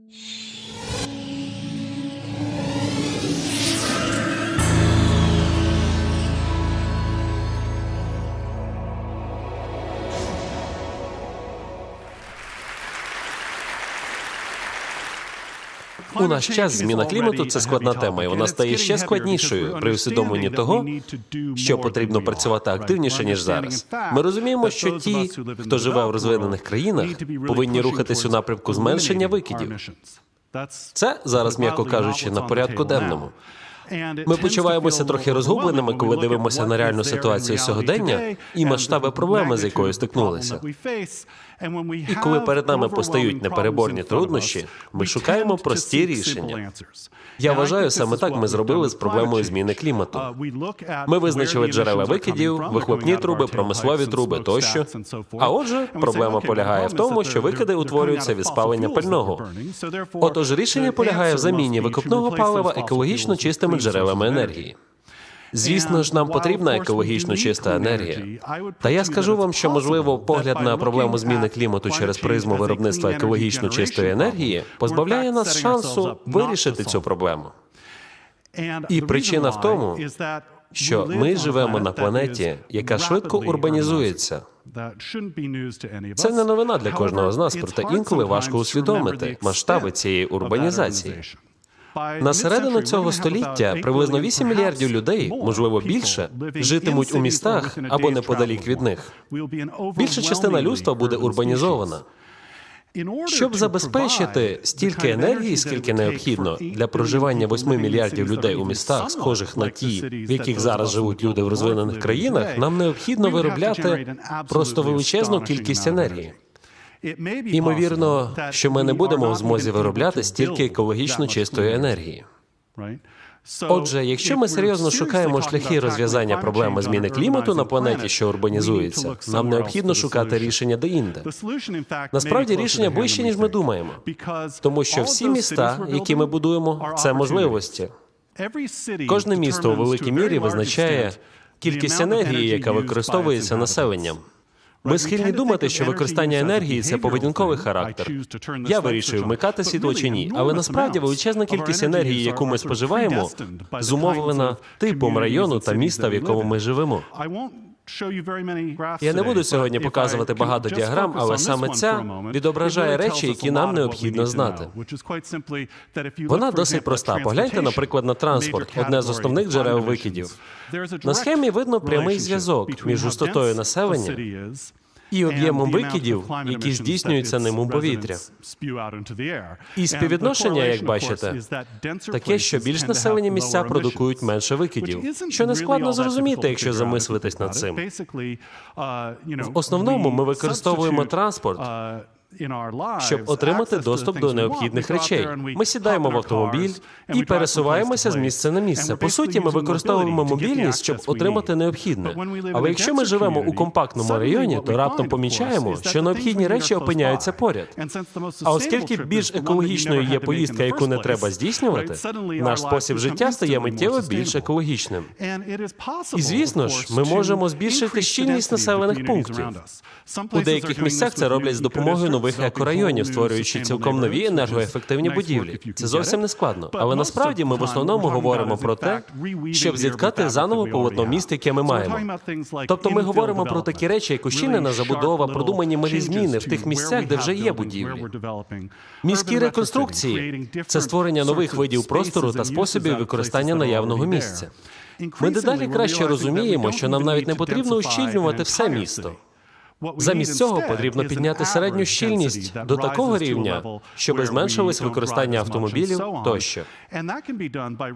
Mm-hmm. У наш час зміна клімату це складна тема, і вона стає ще складнішою при усвідомленні того, що потрібно працювати активніше ніж зараз. Ми розуміємо, що ті, хто живе в розвинених країнах, повинні рухатись у напрямку зменшення викидів. Це зараз, м'яко кажучи, на порядку денному. Ми почуваємося трохи розгубленими, коли дивимося на реальну ситуацію сьогодення і масштаби проблеми, з якою стикнулися. І коли перед нами постають непереборні труднощі, ми шукаємо прості рішення. Я вважаю, саме так ми зробили з проблемою зміни клімату. Ми визначили джерела викидів, вихлопні труби, промислові труби тощо. А отже, проблема полягає в тому, що викиди утворюються від спалення пального. Отож, рішення полягає в заміні викопного палива екологічно чистими джерелами енергії. Звісно ж, нам потрібна екологічно чиста енергія. Та я скажу вам, що можливо погляд на проблему зміни клімату через призму виробництва екологічно чистої енергії позбавляє нас шансу вирішити цю проблему. І причина в тому, Що ми живемо на планеті, яка швидко урбанізується. Це не новина для кожного з нас, проте інколи важко усвідомити масштаби цієї урбанізації. На середину цього століття приблизно 8 мільярдів людей, можливо більше, житимуть у містах або неподалік від них. Більша частина людства буде урбанізована. Щоб забезпечити стільки енергії, скільки необхідно для проживання 8 мільярдів людей у містах, схожих на ті, в яких зараз живуть люди в розвинених країнах, нам необхідно виробляти просто величезну кількість енергії. Імовірно, що ми не будемо в змозі виробляти стільки екологічно чистої енергії. Отже, якщо ми серйозно шукаємо шляхи розв'язання проблеми зміни клімату на планеті, що урбанізується, нам необхідно шукати рішення деінде. Насправді рішення ближче, ніж ми думаємо, тому що всі міста, які ми будуємо, це можливості. Кожне місто у великій мірі визначає кількість енергії, яка використовується населенням. Ми схильні думати, що використання енергії це поведінковий характер. Я вирішую, вмикати світло чи ні, але насправді величезна кількість енергії, яку ми споживаємо, зумовлена типом району та міста, в якому ми живемо. Я не буду сьогодні показувати багато діаграм, але саме ця відображає речі, які нам необхідно знати. Вона досить проста. Погляньте, наприклад, на транспорт, одне з основних джерел викидів. На схемі видно прямий зв'язок між густотою населення і об'ємом викидів, які здійснюються ним у повітря. І співвідношення, як бачите, таке, що більш населені місця продукують менше викидів, що не складно зрозуміти, якщо замислитись над цим. В основному ми використовуємо транспорт, щоб отримати доступ до необхідних речей. Ми сідаємо в автомобіль і пересуваємося з місця на місце. По суті, ми використовуємо мобільність, щоб отримати необхідне. Але якщо ми живемо у компактному районі, то раптом помічаємо, що необхідні речі опиняються поряд. А оскільки більш екологічною є поїздка, яку не треба здійснювати, наш спосіб життя стає миттєво більш екологічним. І звісно ж, ми можемо збільшити щільність населених пунктів. У деяких місцях це роблять з допомогою нових екорайонів, створюючи цілком нові енергоефективні будівлі. Це зовсім не складно. Але насправді ми в основному говоримо про те, щоб зіткати заново полотно міст, яке ми маємо. Тобто ми говоримо про такі речі, як ущільнена забудова, продумані малі зміни в тих місцях, де вже є будівлі. Міські реконструкції це створення нових видів простору та способів використання наявного місця. Ми дедалі краще розуміємо, що нам навіть не потрібно ущільнювати все місто. Замість цього потрібно підняти середню щільність до такого рівня, щоби зменшилось використання автомобілів тощо.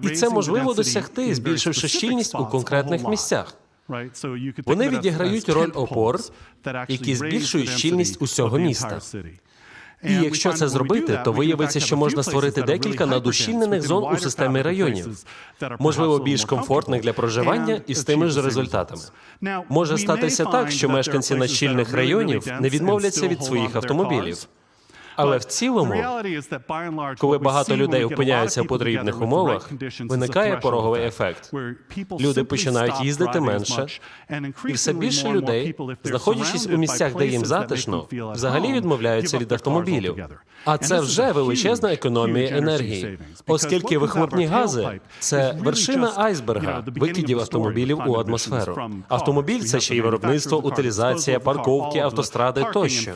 І це можливо досягти, збільшивши щільність у конкретних місцях. Вони відіграють роль опор, які збільшують щільність усього міста. І якщо це зробити, то виявиться, що можна створити декілька надущільнених зон у системі районів, можливо, більш комфортних для проживання і з тими ж результатами. Може статися так, що мешканці надщільних районів не відмовляться від своїх автомобілів. Але в цілому, коли багато людей опиняються в потрібних умовах, виникає пороговий ефект. Люди починають їздити менше, і все більше людей, знаходячись у місцях, де їм затишно, взагалі відмовляються від автомобілів. А це вже величезна економія енергії, оскільки вихлопні гази це вершина айсберга викидів автомобілів у атмосферу. Автомобіль це ще й виробництво, утилізація, парковки, автостради тощо.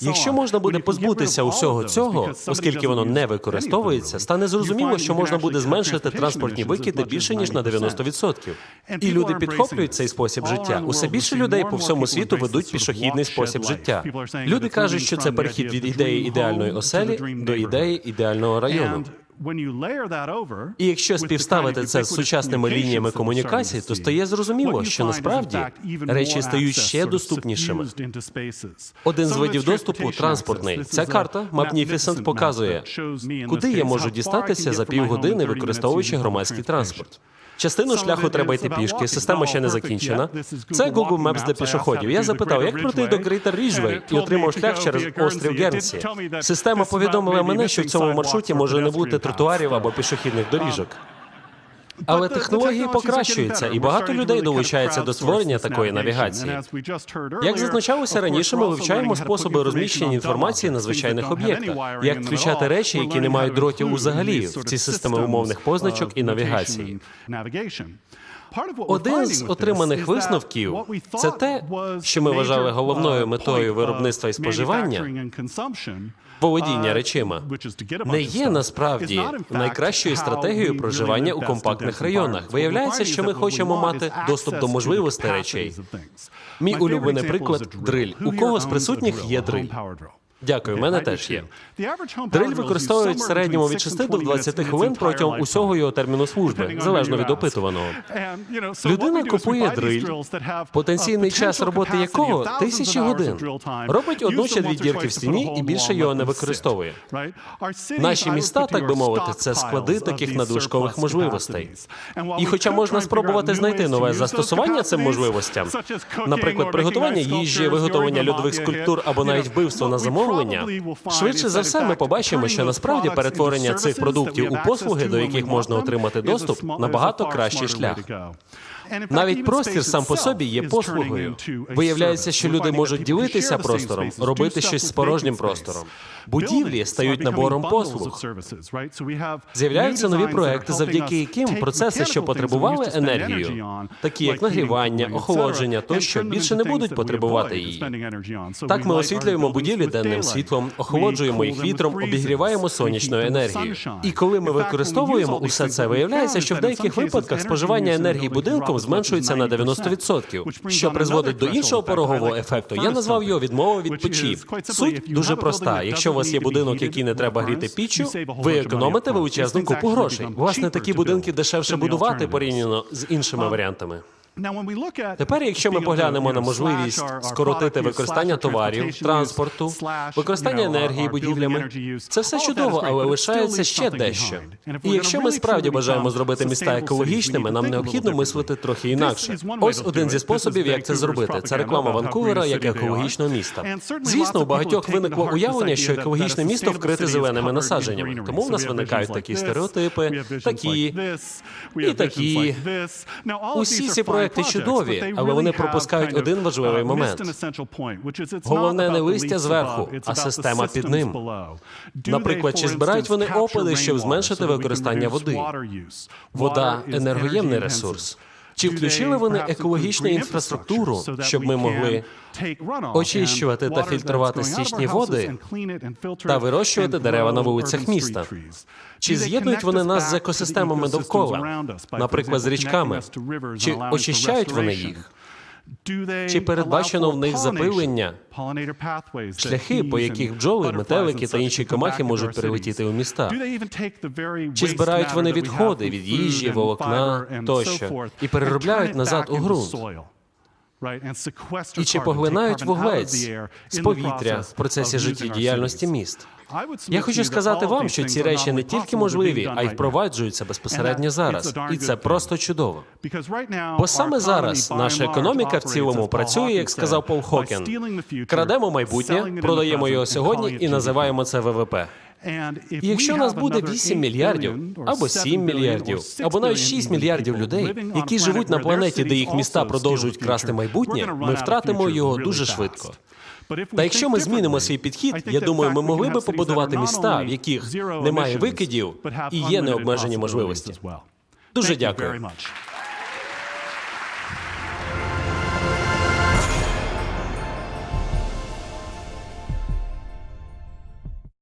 Якщо можна буде позбутися усього цього, оскільки воно не використовується, стане зрозуміло, що можна буде зменшити транспортні викиди більше ніж на 90%. І люди підхоплюють цей спосіб життя. Усе більше людей по всьому світу ведуть пішохідний спосіб життя. Люди кажуть, що це перехід від ідеї ідеальної оселі до ідеї ідеального району. І якщо співставити це з сучасними лініями комунікацій, то стає зрозуміло, що насправді речі стають ще доступнішими. Один з видів доступу транспортний. Ця карта Magnificent показує, куди я можу дістатися за півгодини, використовуючи громадський транспорт. Частину шляху треба йти пішки, система ще не закінчена. Це Google Maps для пішоходів. Я запитав, як пройти до Greater Ridgeway і отримав шлях через острів Гернсі. Система повідомила мене, що в цьому маршруті може не бути тротуарів або пішохідних доріжок. Але технології покращуються, і багато людей долучається до створення такої навігації. Як зазначалося раніше, ми вивчаємо способи розміщення інформації на звичайних об'єктах, як включати речі, які не мають дротів взагалі в ці системи умовних позначок і навігації. Один з отриманих висновків це те, що ми вважали головною метою виробництва і споживання володіння речима не є насправді найкращою стратегією проживання у компактних районах. Виявляється, що ми хочемо мати доступ до можливостей речей. Мій улюблений приклад дриль. У кого з присутніх є дриль? Дякую, в мене теж є. Дриль використовують в середньому від 6 до 20 хвилин протягом усього його терміну служби, залежно від опитуваного. Людина купує дриль, потенційний час роботи якого тисячі годин. Робить одну чи дві дірки в стіні і більше його не використовує. Наші міста, так би мовити, це склади таких надлишкових можливостей. І хоча можна спробувати знайти нове застосування цим можливостям, наприклад, приготування їжі, виготовлення льодових скульптур або навіть вбивство на замовлення, швидше за все ми побачимо, що насправді перетворення цих продуктів у послуги, до яких можна отримати доступ, набагато кращий шлях. Навіть простір сам по собі є послугою. Виявляється, що люди можуть ділитися простором, робити щось з порожнім простором. Будівлі стають набором послуг. З'являються нові проекти, завдяки яким процеси, що потребували енергію, такі як нагрівання, охолодження, тощо більше не будуть потребувати її. Так ми освітлюємо будівлі денним світлом, охолоджуємо їх вітром, обігріваємо сонячною енергією. І коли ми використовуємо усе це, виявляється, що в деяких випадках споживання енергії будинком зменшується на 90%, що призводить до іншого порогового ефекту. Я назвав його відмова від печі. Суть дуже проста. Якщо у вас є будинок, який не треба гріти піччю, ви економите величезну купу грошей. Власне, такі будинки дешевше будувати порівняно з іншими варіантами. Тепер, якщо ми поглянемо на можливість скоротити використання товарів, транспорту, використання енергії будівлями, це все чудово, але лишається ще дещо. І якщо ми справді бажаємо зробити міста екологічними, нам необхідно мислити трохи інакше. Ось один зі способів, як це зробити. Це реклама Ванкувера як екологічного міста. Звісно, у багатьох виникло уявлення, що екологічне місто вкрите зеленими насадженнями. Тому в нас виникають такі стереотипи, такі і такі. Усі ці проекти проекти чудові, але вони пропускають один важливий момент. Головне не листя зверху, а система під ним. Наприклад, чи збирають вони опади, щоб зменшити використання води? Вода енергоємний ресурс. Чи включили вони екологічну інфраструктуру, щоб ми могли очищувати та фільтрувати стічні води та вирощувати дерева на вулицях міста? Чи з'єднують вони нас з екосистемами довкола, наприклад, з річками? Чи очищають вони їх? Чи передбачено в них запилення, шляхи, по яких бджоли, метелики та інші комахи можуть прилетіти у міста? Чи збирають вони відходи від їжі, волокна тощо і переробляють назад у ґрунт? І чи поглинають вуглець з повітря в процесі життєдіяльності міст? Я хочу сказати вам, що ці речі не тільки можливі, а й впроваджуються безпосередньо зараз, і це просто чудово. Бо саме зараз наша економіка в цілому працює, як сказав Пол Хокен. Крадемо майбутнє, продаємо його сьогодні і називаємо це ВВП. І якщо у нас буде 8 мільярдів, або 7 мільярдів, або навіть 6 мільярдів людей, які живуть на планеті, де їх міста продовжують красти майбутнє, ми втратимо його дуже швидко. Та якщо ми змінимо свій підхід, я думаю, ми могли би побудувати міста, в яких немає викидів і є необмежені можливості. Дуже дякую.